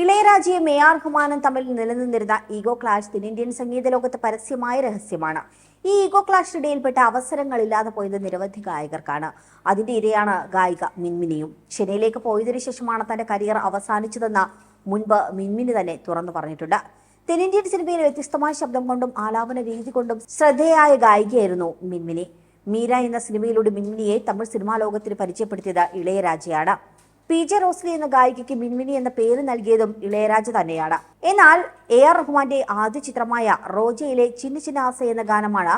ഇളയരാജയും A തമ്മിൽ നിലനിന്നിരുന്ന ego clash തെന്നിന്ത്യൻ സംഗീത ലോകത്ത് പരസ്യമായ രഹസ്യമാണ്. ഈ ഈഗോ ക്ലാഷിനിടയിൽപ്പെട്ട അവസരങ്ങളില്ലാതെ പോയത് നിരവധി ഗായകർക്കാണ്. അതിന്റെ ഇരയാണ് ഗായിക മിൻമിനിയും. ചെന്നൈയിലേക്ക് പോയതിനു ശേഷമാണ് തന്റെ കരിയർ അവസാനിച്ചതെന്ന് മുൻപ് മിൻമിനി തന്നെ തുറന്നു പറഞ്ഞിട്ടുണ്ട്. തെന്നിന്ത്യൻ സിനിമയിൽ വ്യത്യസ്തമായ ശബ്ദം കൊണ്ടും ആലാപന രീതി കൊണ്ടും ശ്രദ്ധേയായ ഗായികയായിരുന്നു മിൻമിനി. മീര എന്ന സിനിമയിലൂടെ മിൻമിനിയെ തമിഴ് സിനിമാ ലോകത്തിന് പരിചയപ്പെടുത്തിയത് ഇളയരാജയാണ്. പി ജെ റോസ്ലി എന്ന ഗായികയ്ക്ക് മിൻമിനി എന്ന പേര് നൽകിയതും ഇളയരാജ തന്നെയാണ്. എന്നാൽ എ ആർ റഹ്മാന്റെ ആദ്യ ചിത്രമായ റോജയിലെ ചിന്ന ചിന്ന ആസ എന്ന ഗാനമാണ്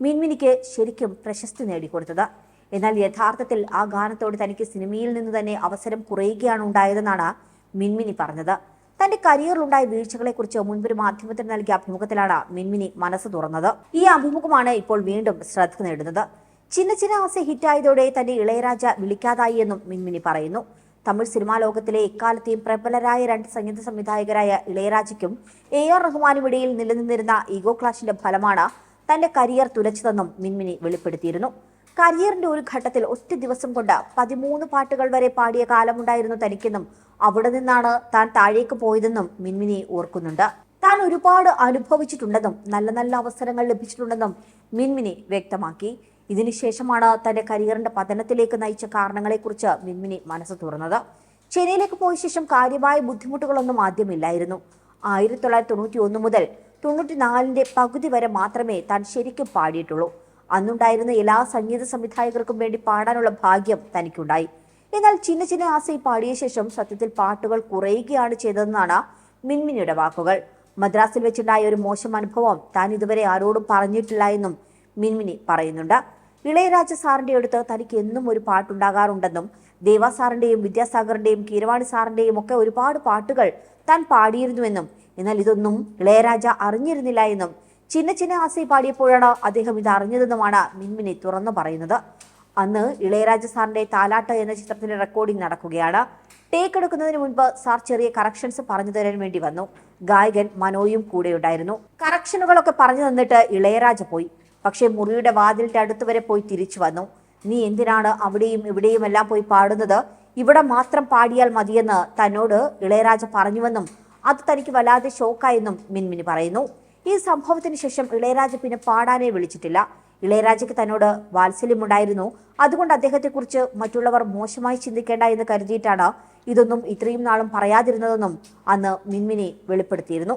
മിൻമിനിക്ക് ശരിക്കും പ്രശസ്തി നേടിക്കൊടുത്തത്. എന്നാൽ യഥാർത്ഥത്തിൽ ആ ഗാനത്തോട് തനിക്ക് സിനിമയിൽ നിന്ന് തന്നെ അവസരം കുറയുകയാണ് ഉണ്ടായതെന്നാണ് മിൻമിനി പറഞ്ഞത്. തന്റെ കരിയറിലുണ്ടായ വീഴ്ചകളെക്കുറിച്ച് മുൻപൊരു മാധ്യമത്തിന് നൽകിയ അഭിമുഖത്തിലാണ് മിൻമിനി മനസ്സ് തുറന്നത്. ഈ അഭിമുഖമാണ് ഇപ്പോൾ വീണ്ടും ശ്രദ്ധ നേടുന്നത്. ചിന്ന ചിന്ന ആസ ഹിറ്റായതോടെ തന്റെ ഇളയരാജ വിളിക്കാതായി എന്നും മിൻമിനി പറയുന്നു. തമിഴ് സിനിമാ ലോകത്തിലെ എക്കാലത്തെയും പ്രബലരായ രണ്ട് സംഗീത സംവിധായകരായ ഇളയരാജയ്ക്കും എ ആർ റഹ്മാനും ഇടയിൽ നിലനിന്നിരുന്ന ഈഗോ ക്ലാഷിന്റെ ഫലമാണ് തന്റെ കരിയർ തുലച്ചതെന്നും മിൻമിനി വെളിപ്പെടുത്തിയിരുന്നു. കരിയറിന്റെ ഒരു ഘട്ടത്തിൽ ഒറ്റ ദിവസം കൊണ്ട് പതിമൂന്ന് പാട്ടുകൾ വരെ പാടിയ കാലമുണ്ടായിരുന്നു തനിക്കെന്നും അവിടെ നിന്നാണ് താൻ താഴേക്ക് പോയതെന്നും മിൻമിനി ഓർക്കുന്നുണ്ട്. താൻ ഒരുപാട് അനുഭവിച്ചിട്ടുണ്ടെന്നും നല്ല നല്ല അവസരങ്ങൾ ലഭിച്ചിട്ടുണ്ടെന്നും മിൻമിനി വ്യക്തമാക്കി. ഇതിനുശേഷമാണ് തന്റെ കരിയറിന്റെ പതനത്തിലേക്ക് നയിച്ച കാരണങ്ങളെക്കുറിച്ച് മിൻമിനി മനസ്സ് തുറന്നത്. ചെന്നൈയിലേക്ക് പോയ ശേഷം കാര്യമായ ബുദ്ധിമുട്ടുകളൊന്നും ആദ്യമില്ലായിരുന്നു. ആയിരത്തി തൊള്ളായിരത്തി തൊണ്ണൂറ്റി ഒന്ന് മുതൽ തൊണ്ണൂറ്റിനാലിന്റെ പകുതി വരെ മാത്രമേ താൻ ശരിക്കും പാടിയിട്ടുള്ളൂ. അന്നുണ്ടായിരുന്ന എല്ലാ സംഗീത സംവിധായകർക്കും വേണ്ടി പാടാനുള്ള ഭാഗ്യം തനിക്കുണ്ടായി. എന്നാൽ ചിന്ന ചിന്ന ആസൈ പാടിയ ശേഷം സത്യത്തിൽ പാട്ടുകൾ കുറയുകയാണ് ചെയ്തതെന്നാണ് മിൻമിനിയുടെ വാക്കുകൾ. മദ്രാസിൽ വെച്ചുണ്ടായ ഒരു മോശം അനുഭവം താൻ ഇതുവരെ ആരോടും പറഞ്ഞിട്ടില്ല എന്നും മിൻമിനി പറയുന്നുണ്ട്. ഇളയരാജ സാറിന്റെ അടുത്ത് തനിക്ക് എന്നും ഒരു പാട്ടുണ്ടാകാറുണ്ടെന്നും ദേവാ സാറിന്റെയും വിദ്യാസാഗറിന്റെയും കീരവാണി സാറിന്റെയും ഒക്കെ ഒരുപാട് പാട്ടുകൾ താൻ പാടിയിരുന്നുവെന്നും എന്നാൽ ഇതൊന്നും ഇളയരാജ അറിഞ്ഞിരുന്നില്ല എന്നും ചിന്ന ചിന്ന ആസൈ പാടിയപ്പോഴാണ് അദ്ദേഹം ഇത് അറിഞ്ഞതെന്നുമാണ് മിൻമിനി തുറന്നു പറയുന്നത്. അന്ന് ഇളയരാജ സാറിന്റെ താലാട്ട് എന്ന ചിത്രത്തിന്റെ റെക്കോർഡിംഗ് നടക്കുകയാണ്. ടേക്ക് എടുക്കുന്നതിന് മുൻപ് സാർ ചെറിയ കറക്ഷൻസ് പറഞ്ഞു തരാൻ വേണ്ടി വന്നു. ഗായകൻ മനോയും കൂടെയുണ്ടായിരുന്നു. കറക്ഷനുകളൊക്കെ പറഞ്ഞു തന്നിട്ട് ഇളയരാജ പോയി. പക്ഷേ മുറിയുടെ വാതിലിന്റെ അടുത്ത് വരെ പോയി തിരിച്ചു വന്നു. നീ എന്തിനാണ് അവിടെയും ഇവിടെയും എല്ലാം പോയി പാടുന്നത്? ഇവിടെ മാത്രം പാടിയാൽ മതിയെന്ന് തന്നോട് ഇളയരാജ പറഞ്ഞുവെന്നും അത് തനിക്ക് വല്ലാതെ ഷോക്കായെന്നും മിൻമിനി പറയുന്നു. ഈ സംഭവത്തിന് ശേഷം ഇളയരാജ പിന്നെ പാടാനേ വിളിച്ചിട്ടില്ല. ഇളയരാജയ്ക്ക് തന്നോട് വാത്സല്യമുണ്ടായിരുന്നു. അതുകൊണ്ട് അദ്ദേഹത്തെക്കുറിച്ച് മറ്റുള്ളവർ മോശമായി ചിന്തിക്കേണ്ട എന്ന് കരുതിയിട്ടാണ് ഇതൊന്നും ഇത്രയും നാളും പറയാതിരുന്നതെന്നും അന്ന് മിൻമിനി വെളിപ്പെടുത്തിയിരുന്നു.